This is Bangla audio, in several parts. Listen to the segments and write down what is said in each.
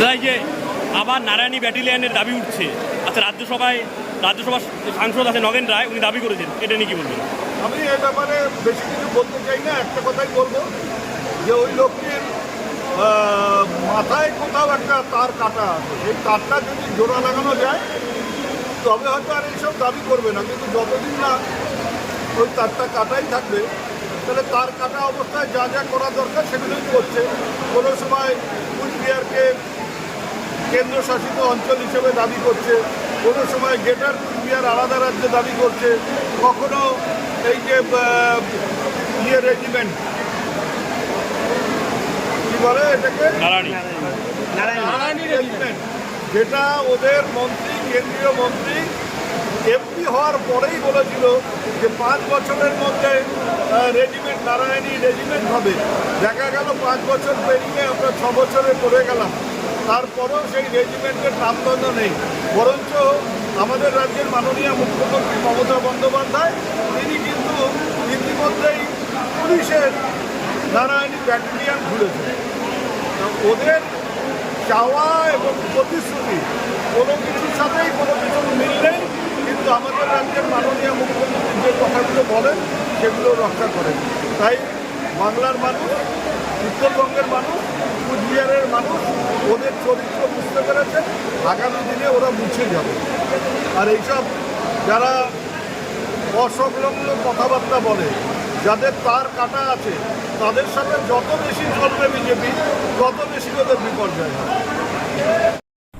তাই যে আবার নারায়ণী ব্যাটালিয়ানের দাবি উঠছে। আচ্ছা রাজ্যসভায় রাজ্যসভার সাংসদ আছে নগেন রায়, উনি দাবি করেছেন। এটা নিয়ে কি বলবেন? আমি এ ব্যাপারে বেশি কিছু বলতে চাই না, একটা কথাই বলব। যে ওই লোকটির মাথায় কোথাও একটা তার কাটা আছে। এই তারটা যদি জোড়া লাগানো যায়, তবে হয়তো আর এইসব দাবি করবে না। কিন্তু যতদিন না ওই তারটা কাটাই থাকবে, তাহলে তার কাটা অবস্থায় যা যা করা দরকার সেগুলোই করছে। কোনো সময় কুচবিহারকে কেন্দ্রশাসিত অঞ্চল হিসেবে দাবি করছে। কোনো সময় গ্রেটার কুচবিহার আলাদা রাজ্যে দাবি করছে। কখনো এই যে ইয়ে রেজিমেন্ট কি বলে এটাকে? নারায়ণী। নারায়ণী রেজিমেন্ট যেটা ওদের মন্ত্রী কেন্দ্রীয় মন্ত্রী এমপি হওয়ার পরেই বলেছিল যে পাঁচ বছরের মধ্যে রেজিমেন্ট নারায়ণী রেজিমেন্ট হবে। দেখা গেল পাঁচ বছর পেরিয়ে আমরা ছ বছরে পড়ে গেলাম। তারপরেও সেই রেজিমেন্টের নামগন্ধ নেই। বরঞ্চ আমাদের রাজ্যের মাননীয় মুখ্যমন্ত্রী মমতা বন্দ্যোপাধ্যায়, তিনি কিন্তু ইতিমধ্যেই পুলিশের নারায়ণী ব্যাটালিয়ান তা ওদের চাওয়া এবং প্রতিশ্রুতি কোনো কিছুর সাথেই কোনো কিছুর মিল নেই, কিন্তু আমাদের রাজ্যের মাননীয় মুখ্যমন্ত্রী যে কথাগুলো বলেন, সেগুলো রক্ষা করেন। তাই বাংলার মানুষ উত্তরবঙ্গের মানুষ, কুচবিহারের মানুষ ওদের চরিত্র বুঝতে পেরেছে। আগামী দিনে ওরা মুছে যাবে। আর এইসব যারা অসংলগ্ন কথাবার্তা বলে, যাদের তার কাটা আছে, তাদের সাথে যত বেশি চলবে বিজেপি, তত বেশি ওদের বিপর্যয় হবে।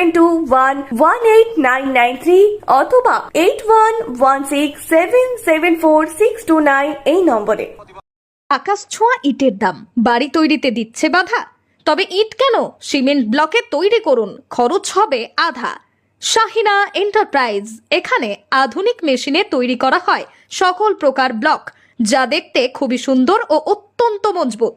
seven two one one eight nine nine three অথবা eight one one six seven seven four six two nine এই নম্বরে। আকাশ ছোঁয়া ইটের দাম। বাড়ি তৈরিতে দিচ্ছে বাধা। তবে ইট কেন? সিমেন্ট ব্লকে তৈরি করুন। খরচ হবে আধা। শাহিনা এন্টারপ্রাইজ, এখানে আধুনিক মেশিনে তৈরি করা হয় সকল প্রকার ব্লক, যা দেখতে খুবই সুন্দর ও অত্যন্ত মজবুত।